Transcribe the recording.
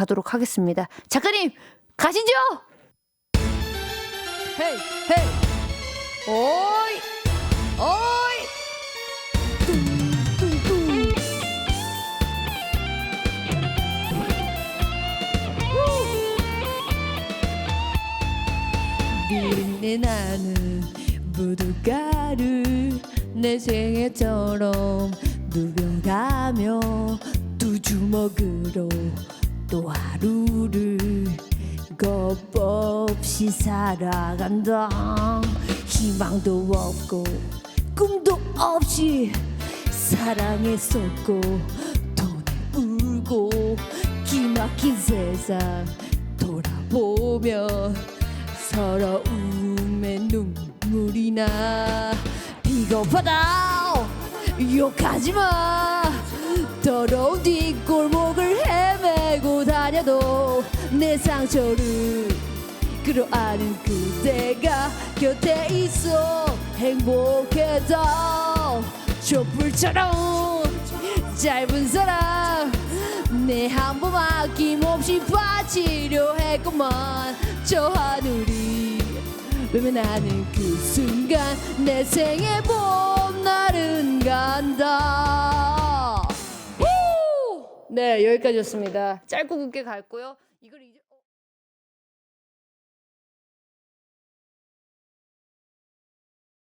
가도록 하겠습니다. 작가님 가시죠. 헤이 헤이 오이 오이 비린내 나는 무드가를 내 생애처럼 누벼가며 두 주먹으로 또 하루를 겁 없이 살아간다. 희망도 없고 꿈도 없이 사랑에 쏟고 돈에 울고 기막힌 세상 돌아보면 서러움에 눈물이 나. 비겁하다. 욕하지마. 더러운 뒷골목을 다녀도 내 상처를 끌어안은 그대가 곁에 있어 행복해져 촛불처럼 짧은 사랑 내 한 번 아낌없이 바치려 했구만 저 하늘이 외면하는 그 순간 내 생의 봄 날은 간다 후! 네 여기까지였습니다. 짧고 굵게 갈고요. 이걸 이제